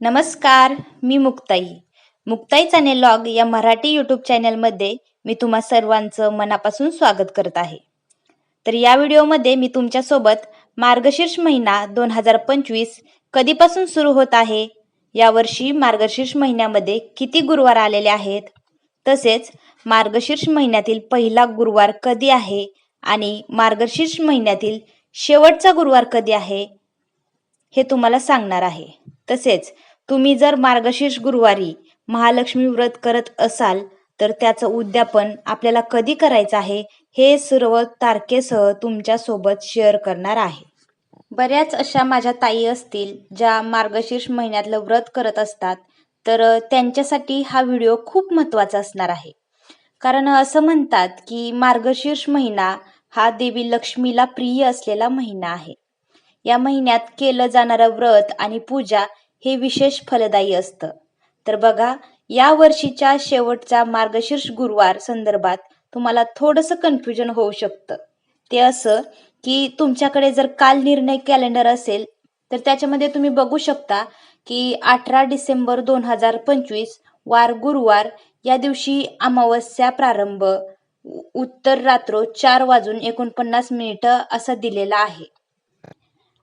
नमस्कार मी मुक्ताई. मुक्ताई चॅनेलॉग या मराठी यूट्यूब चॅनेलमध्ये मी तुम्हा सर्वांचं मनापासून स्वागत करत आहे. तर या व्हिडिओमध्ये मी तुमच्यासोबत मार्गशीर्ष महिना दोन हजार पंचवीस कधीपासून सुरू होत आहे? यावर्षी मार्गशीर्ष महिन्यामध्ये किती गुरुवार आलेले आहेत? तसेच मार्गशीर्ष महिन्यातील पहिला गुरुवार कधी आहे? आणि मार्गशीर्ष महिन्यातील शेवटचा गुरुवार कधी आहे? हे तुम्हाला सांगणार आहे. तसेच तुम्ही जर मार्गशीर्ष गुरुवारी महालक्ष्मी व्रत करत असाल तर त्याचं उद्यापन आपल्याला कधी करायचं आहे हे सर्व तारखेसह तुमच्यासोबत शेअर करणार आहे. बऱ्याच अशा माझ्या ताई असतील ज्या मार्गशीर्ष महिन्यातलं व्रत करत असतात तर त्यांच्यासाठी हा व्हिडिओ खूप महत्त्वाचा असणार आहे. कारण असं म्हणतात की मार्गशीर्ष महिना हा देवी लक्ष्मीला प्रिय असलेला महिना आहे. या महिन्यात केलं जाणारं व्रत आणि पूजा हे विशेष फलदायी असतं. तर बघा या वर्षीच्या शेवटचा मार्गशीर्ष गुरुवार संदर्भात तुम्हाला थोडंसं कन्फ्युजन होऊ शकतं. ते असं की तुमच्याकडे जर काल निर्णय कॅलेंडर असेल तर त्याच्यामध्ये तुम्ही बघू शकता की अठरा डिसेंबर दोन हजार पंचवीस वार गुरुवार या दिवशी अमावस्या प्रारंभ उ- उत्तर रात्र चार वाजून एकोणपन्नास मिनिटं असा दिलेला आहे.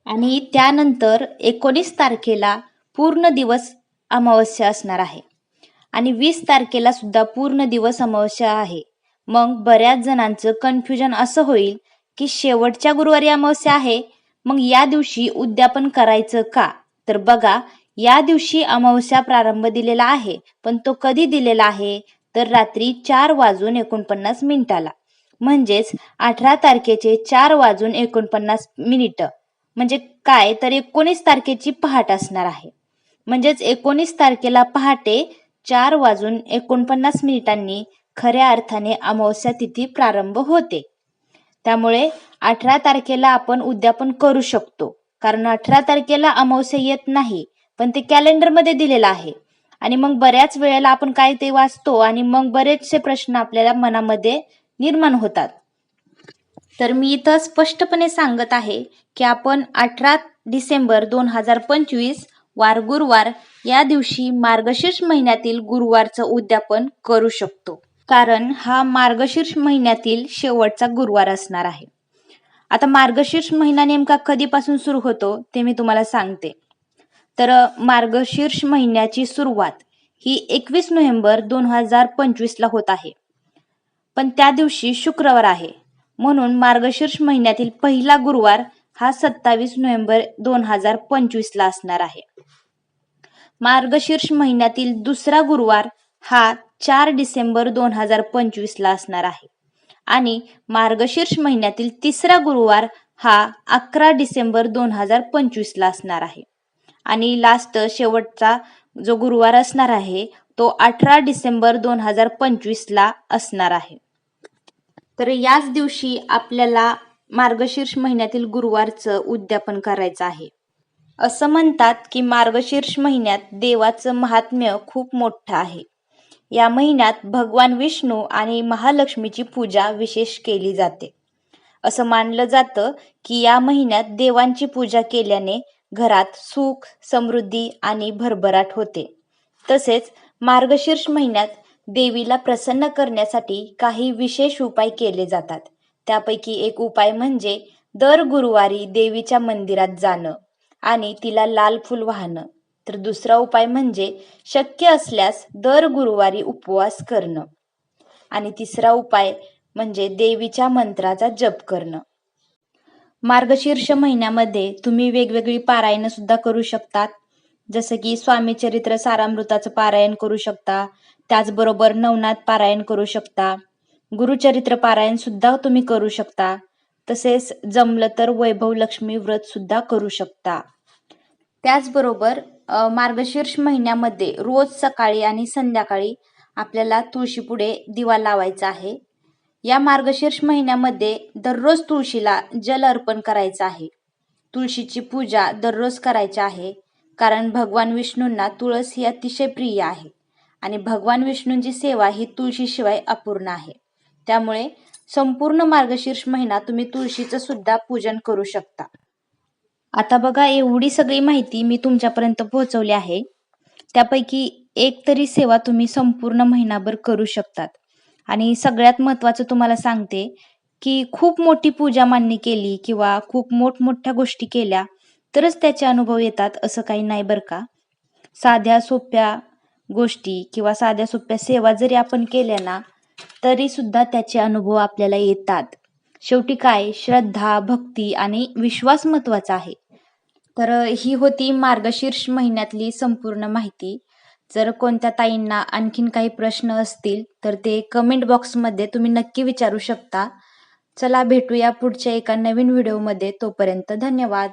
आणि त्यानंतर एकोणीस तारखेला पूर्ण दिवस अमावस्या असणार आहे. आणि वीस तारखेला सुद्धा पूर्ण दिवस अमावस्या आहे. मग बऱ्याच जणांचं कन्फ्युजन असं होईल की शेवटच्या गुरुवारी अमावस्या आहे मग या दिवशी उद्यापन करायचं का? तर बघा या दिवशी अमावस्या प्रारंभ दिलेला आहे पण तो कधी दिलेला आहे? तर रात्री चार वाजून एकोणपन्नास मिनिटाला. म्हणजेच अठरा तारखेचे चार वाजून एकोणपन्नास मिनिटं. म्हणजे काय? तर एकोणीस तारखेची पहाट असणार आहे. म्हणजेच एकोणीस तारखेला पहाटे चार वाजून एकोणपन्नास मिनिटांनी खऱ्या अर्थाने अमावस्या तिथी प्रारंभ होते. त्यामुळे अठरा तारखेला आपण उद्यापन करू शकतो. कारण अठरा तारखेला अमावस्या येत नाही पण ते कॅलेंडरमध्ये दिलेलं आहे. आणि मग बऱ्याच वेळेला आपण काय ते वाचतो आणि मग बरेचसे प्रश्न आपल्याला मनामध्ये निर्माण होतात. तर मी इथं स्पष्टपणे सांगत आहे की आपण अठरा डिसेंबर दोन हजार पंचवीस वार गुरुवार या दिवशी मार्गशीर्ष महिन्यातील गुरुवारचं उद्यापन करू शकतो. कारण हा मार्गशीर्ष महिन्यातील शेवटचा गुरुवार असणार आहे. आता मार्गशीर्ष महिना नेमका कधीपासून सुरू होतो ते मी तुम्हाला सांगते. तर मार्गशीर्ष महिन्याची सुरुवात ही एकवीस नोव्हेंबर दोन हजार पंचवीसला होत आहे. पण त्या दिवशी शुक्रवार आहे. म्हणून मार्गशीर्ष महिन्यातील पहिला गुरुवार हा सत्तावीस नोव्हेंबर दोन हजार पंचवीसला असणार आहे. मार्गशीर्ष महिन्यातील दुसरा गुरुवार हा चार डिसेंबर दोन हजार पंचवीसला असणार आहे. आणि मार्गशीर्ष महिन्यातील तिसरा गुरुवार हा अकरा डिसेंबर दोन हजार पंचवीसला असणार आहे. आणि लास्ट शेवटचा जो गुरुवार असणार आहे तो अठरा डिसेंबर दोन हजार पंचवीसला असणार आहे. तर याच दिवशी आपल्याला मार्गशीर्ष महिन्यातील गुरुवारचं उद्यापन करायचं आहे. असं म्हणतात की मार्गशीर्ष महिन्यात देवाचं महात्म्य खूप मोठं आहे. या महिन्यात भगवान विष्णू आणि महालक्ष्मीची पूजा विशेष केली जाते. असं मानलं जातं की या महिन्यात देवांची पूजा केल्याने घरात सुख समृद्धी आणि भरभराट होते. तसेच मार्गशीर्ष महिन्यात देवीला प्रसन्न करण्यासाठी काही विशेष उपाय केले जातात. त्यापैकी एक उपाय म्हणजे दर गुरुवारी देवीच्या मंदिरात जाणं. आणि तिला लाल फूल वाहणं. तर दुसरा उपाय म्हणजे शक्य असल्यास दर गुरुवारी उपवास करणं. आणि तिसरा उपाय म्हणजे देवीच्या मंत्राचा जप करणं. मार्गशीर्ष महिन्यामध्ये तुम्ही वेगवेगळी पारायणं सुद्धा करू शकतात. जसं की स्वामी चरित्र सारामृताचं पारायण करू शकता. त्याचबरोबर नवनाथ पारायण करू शकता. गुरुचरित्र पारायण सुद्धा तुम्ही करू शकता. तसेच जमलं तर वैभव लक्ष्मी व्रत सुद्धा करू शकता. त्याचबरोबर मार्गशीर्ष महिन्यामध्ये रोज सकाळी आणि संध्याकाळी आपल्याला तुळशीपुढे दिवा लावायचा आहे. या मार्गशीर्ष महिन्यामध्ये दररोज तुळशीला जल अर्पण करायचं आहे. तुळशीची पूजा दररोज करायची आहे कारण भगवान विष्णूंना तुळस ही अतिशय प्रिय आहे आणि भगवान विष्णूंची सेवा ही तुळशीशिवाय अपूर्ण आहे. त्यामुळे संपूर्ण मार्गशीर्ष महिना तुम्ही तुळशीचं सुद्धा पूजन करू शकता. आता बघा एवढी सगळी माहिती मी तुमच्यापर्यंत पोहोचवली आहे. त्यापैकी एक तरी सेवा तुम्ही संपूर्ण महिनाभर करू शकतात. आणि सगळ्यात महत्त्वाचं तुम्हाला सांगते की खूप मोठी पूजा मांडणी केली किंवा खूप मोठमोठ्या गोष्टी केल्या तरच त्याचे अनुभव येतात असं काही नाही बरं का? साध्या सोप्या गोष्टी किंवा साध्या सोप्या सेवा जरी आपण केल्या ना तरी सुद्धा त्याचे अनुभव आपल्याला येतात. शेवटी काय? श्रद्धा भक्ती आणि विश्वास महत्त्वाचा आहे. तर ही होती मार्गशीर्ष महिन्यातली संपूर्ण माहिती. जर कोणत्या ताईंना आणखीन काही प्रश्न असतील तर ते कमेंट बॉक्समध्ये तुम्ही नक्की विचारू शकता. चला भेटूया पुढच्या एका नवीन व्हिडिओमध्ये तोपर्यंत धन्यवाद.